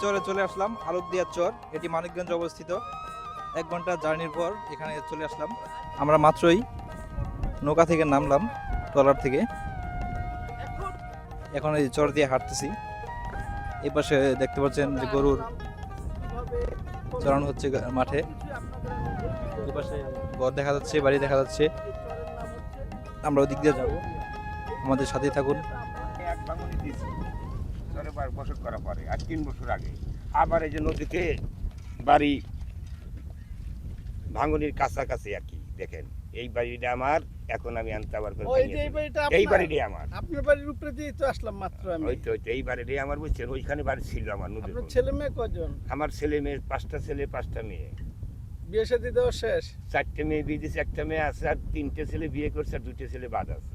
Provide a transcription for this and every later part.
চরে চলে আসলাম আলুকদিয়ার চর। এটি মানিকগঞ্জে অবস্থিত। এক ঘণ্টা জার্নির পর এখানে চলে আসলাম। আমরা মাত্রই নৌকা থেকে নামলাম, ট্রলার থেকে। এখন এই চর দিয়ে হাঁটতেছি। এই পাশে দেখতে পাচ্ছেন যে গরুর চড়ানো হচ্ছে মাঠে। পাশে ঘর দেখা যাচ্ছে, বাড়ি দেখা যাচ্ছে। আমরা ওদিক দিয়ে যাব। আমাদের সাথেই থাকুন। বার বছর করা পরে আর তিন বছর আগে। আবার এই যে নদীতে বাড়ি ভাঙনির কাছাকাছি আর কি দেখেন। এই বাড়িটা আমার এখন আমি আনতে আবার এই বাড়িটাই আমার। আপনার বাড়ির উপরে দিয়ে তো আসলাম মাত্র আমি। ওই তো এই বাড়িটাই আমার বুঝছেন ওইখানে বাড়ি ছিল আমার নদীর ছেলে মেয়ে কজন? আমার ছেলে মেয়ে পাঁচটা ছেলে পাঁচটা মেয়ে। বিয়ে শাদী দেওয়া শেষ? চারটে মেয়ে বিয়ে দিয়েছে একটা মেয়ে আছে আর তিনটে ছেলে বিয়ে করছে আর দুটো ছেলে বাদ আছে।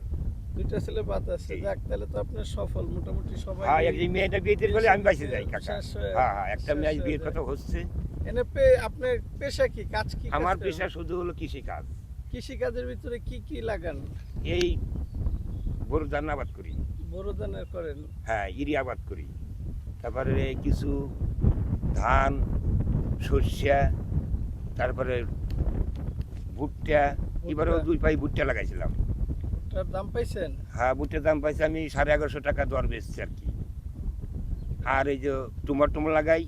দুইটা ছেলে বাদ আছে যাক তাহলে তো আপনার সফল। মোটামুটি সবাই হ্যাঁ এই মেয়েটা বিয়ে দিয়ে গেলে আমি বাঁচে যাই কাকা। হ্যাঁ হ্যাঁ একটা মেয়ে বিয়ের কথা হচ্ছে। এনে আপনার পেশা কি? কাজ কি আমার পেশা শুধু হলো কৃষি কাজ কৃষি কাজের ভিতরে কি কি লাগান? এই গরু ধান আবাদ করি। বড় ধানের করেন? হ্যাঁ ইরি আবাদ করি। তারপরে কিছু ধান সর্ষা তারপরে ভুট্টা এবারেও দুই পাই ভুট্টা লাগাইছিলাম। তার দাম পাইছেন? হ্যাঁ ভুট্টার দাম পাইছি আমি সাড়ে এগারোশো টাকা দর বেচছি আর কি। আর এই যে টুমার টুমার লাগাই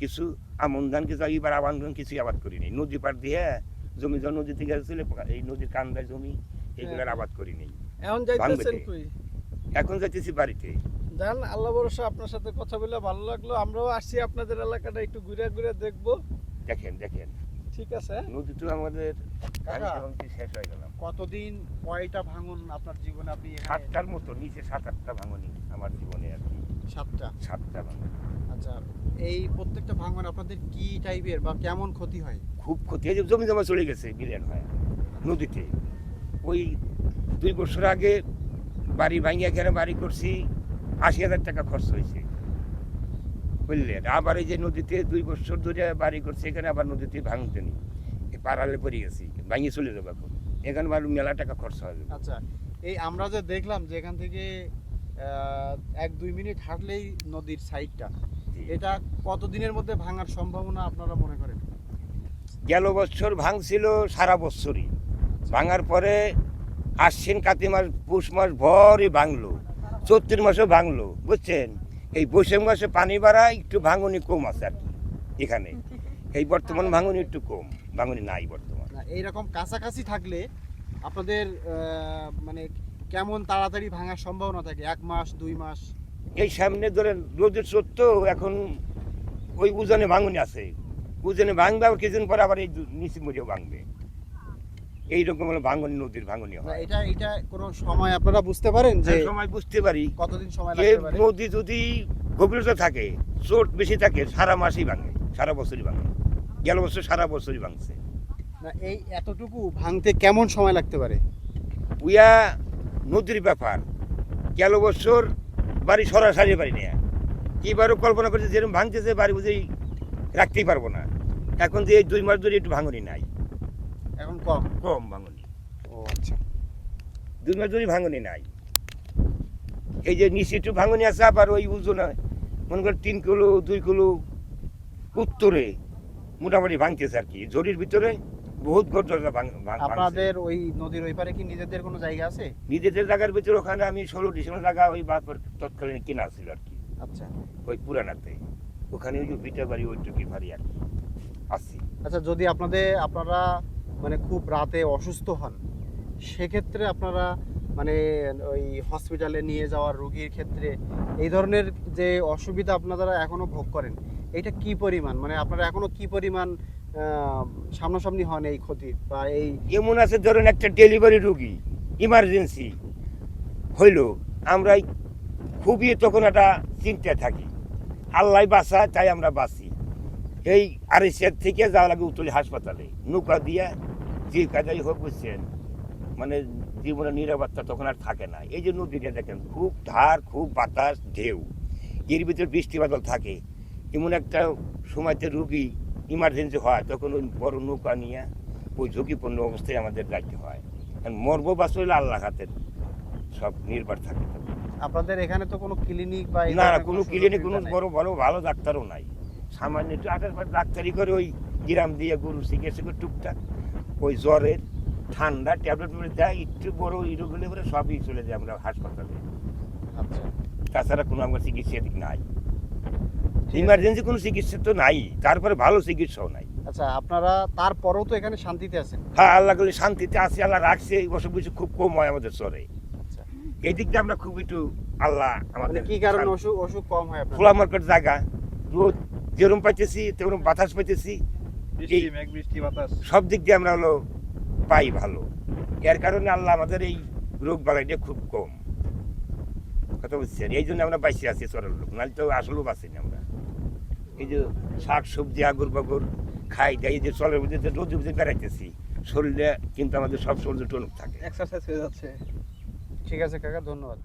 কিছু আমন ধান কিছু এবার ধান কিছুই আবাদ করিনি। নদী পার দিয়ে জমি জমি নদী থেকে ছিল এই নদীর কান্দায় জমি এগুলোর। আবাদ করিনি। এখন যাইতেছেন। কই? এখন যাইতেছি বাড়িতে। আল্লাহ ভরসা আপনার সাথে কথা বলে ভালো লাগল। আমরাও আসছি আপনাদের এলাকাটা একটু ঘুরে ঘুরে দেখব। দেখেন দেখেন। ঠিক আছে। নদী তো আমাদের। শেষ হয়ে গেলাম কতদিন কয়টা ভাঙন আপনার জীবনে আপনি সাতটার মতো নিচে সাত আটটা ভাঙনি আমার জীবনে আর কি। সাতটা? সাতটা ভাঙনি। আচ্ছা এই প্রত্যেকটা ভাঙন আপনাদের কি টাইপের বা কেমন ক্ষতি হয়? খুব ক্ষতি হয়েছে জমি জমা চলে গেছে বিলেন হয়। নদীতে। ওই দুই বছর আগে বাড়ি ভাঙিয়ে এখানে বাড়ি করছি আশি হাজার টাকা খরচ হয়েছে। বুঝলেন আবার এই যে নদীতে দুই বছর ধরে বাড়ি করছি এখানে আবার নদীতে ভাঙতে নি পাড়ালে পড়ে গেছি ভাঙিয়ে চলে যাব এখন। এখানে মেলা টাকা খরচ হয়ে যাবে। আচ্ছা এই আমরা যে দেখলাম যে এখান থেকে এক দুই মিনিট হাঁটলেই নদীর সাইডটা এটা কতদিনের মধ্যে ভাঙার সম্ভাবনা আপনারা মনে করেন? গেল বছর ভাঙছিল সারা বছরই। ভাঙার পরে আশ্বিন কাতি মাস পুষ মাস ভরই ভাঙলো চৈত্র মাসে ভাঙলো বুঝছেন? এই বৈশাখ মাসে পানি বাড়ায় একটু ভাঙনি কম আছে আর কি এখানে। এই বর্তমান ভাঙনি একটু কম ভাঙনি নাই বর্তমান। এইরকম কাছাকাছি থাকলে আপনাদের মানে কেমন তাড়াতাড়ি ভাঙার সম্ভাবনা থাকে? এক মাস দুই মাস? এই সামনে ধরেন রোদের সত্য এখন ওই উজনে ভাঙনি আছে। উজনে ভাঙবে আবার কিছুদিন পরে আবার এই নিচে মরিও ভাঙবে। এইরকম হলো ভাঙনি নদীর ভাঙনি হয়। এটা এটা কোনো সময় আপনারা বুঝতে পারেন যে যে সময় বুঝতে পারি। কতদিন সময় লাগতে পারে? নদী যদি গভীরতা থাকে চোট বেশি থাকে সারা মাসই ভাঙে সারা বছরই ভাঙে। গেল বছর সারা বছরই ভাঙছে। না এই এতটুকু ভাঙতে কেমন সময় লাগতে পারে? উইয়া নদীর ব্যাপার। গেল বছর বাড়ি সরাসরি বাড়ি নেয়া। এবারও কল্পনা করছে যেরকম ভাঙতেছে বাড়ি বুঝেই রাখতেই পারব না। এখন যে এই দুই মাস ধরে একটু ভাঙনি নাই। এখন কম? কম ভাঙনি। ও আচ্ছা। দুই মাস ধরে ভাঙনি নাই। এই যে নিচে একটু ভাঙনি আছে আবার ওই উজনে মনে করেন তিন কিলো দুই কিলো উত্তরে মোটামুটি ভাঙতেছে আর কি। ঝড়ির ভিতরে বহুত ঘর দরজা। আপনাদের ওই নদীর ওই পারে কি নিজেদের কোনো জায়গা আছে? নিজেদের জায়গার ভিতরে ওখানে আমি ষোলো ডিসেম্বর জায়গা ওই বাপের তৎকালীন কিনা ছিল আর কি। আচ্ছা। ওই পুরানাতে। ওখানে ওই যে ভিটা বাড়ি ওইটুকি ভারী আর কি। আসছি। আচ্ছা যদি আপনাদের আপনারা মানে খুব রাতে অসুস্থ হন, সেক্ষেত্রে আপনারা মানে ওই হসপিটালে নিয়ে যাওয়ার রুগীর ক্ষেত্রে এই ধরনের যে অসুবিধা আপনারা এখনও ভোগ করেন এটা কি পরিমাণ? মানে আপনারা এখনও কি পরিমাণ সামনাসামনি হন এই ক্ষতির বা এই এমন আছে, ধরেন একটা ডেলিভারি রুগী ইমার্জেন্সি হইল আমরা খুবই তখন একটা চিন্তায় থাকি। আল্লাহ বাসা তাই আমরা বাঁচি। এই আড়াইশের থেকে যাওয়া লাগে উতলি হাসপাতালে, নৌকা দিয়া যে কাজাই হোক বুঝছেন মানে জীবনের নিরাপত্তা তখন আর থাকে না। এই যে নদীটা দেখেন খুব ধার খুব বাতাস ঢেউ। এর ভিতরে বৃষ্টি বাদল থাকে। এমন একটা সময়তে রুগী ইমার্জেন্সি হয় তখন ওই বড় নৌকা নিয়ে ওই ঝুঁকিপূর্ণ অবস্থায় আমাদের যাইতে হয়। কারণ মর্ব বাস হইলে আল্লাহ হাতের সব নির্ভর থাকে। আপনাদের এখানে তো কোনো ক্লিনিক বা না কোনো ক্লিনিক কোনো বড় বড় ভালো ডাক্তারও নাই। সামান্য একটু আঠাশ ডাক্তারি করে ওই গ্রাম দিয়ে গরু করে টুকটাক। ওই জ্বরের ঠান্ডা ট্যাবলেট দেয় একটু বড় ইরোগ হলে পরে সবই চলে যায় আমরা হাসপাতালে। আচ্ছা। তাছাড়া কোনো আমার চিকিৎসা এদিক নাই ইমার্জেন্সি কোনো চিকিৎসা তো নাই তারপরে ভালো চিকিৎসাও নাই। আচ্ছা আপনারা তারপরেও তো এখানে শান্তিতে আছেন? হ্যাঁ আল্লাহ করলে শান্তিতে আছি আল্লাহ রাখছে এই অসুখ বিসুখ খুব কম হয় আমাদের চরে আচ্ছা। এই দিক দিয়ে আমরা খুব একটু আল্লাহ মানে আমাদের কি কারণে অসুখ অসুখ কম হয় খোলা মার্কেট জায়গা রোদ যেরকম পাইতেছি তেরকম বাতাস পাইতেছি সব দিক দিয়ে আমরা হলো পাই ভালো। এর কারণে আল্লাহ আমাদের এই রোগ বালাইটা খুব কম। কথা বুঝছেন? এই জন্য আমরা বাইসে আছি চরের লোক নাহলে তো আসলেও বাঁচিনি আমরা। এই যে শাক সবজি আগর বাগর খাই যাই এই যে চলের মধ্যে রোদের মধ্যে বেড়াইতেছি শরীরে কিন্তু আমাদের সব শরীরে টনক থাকে। এক্সারসাইজ হয়ে যাচ্ছে। ঠিক আছে কাকা ধন্যবাদ।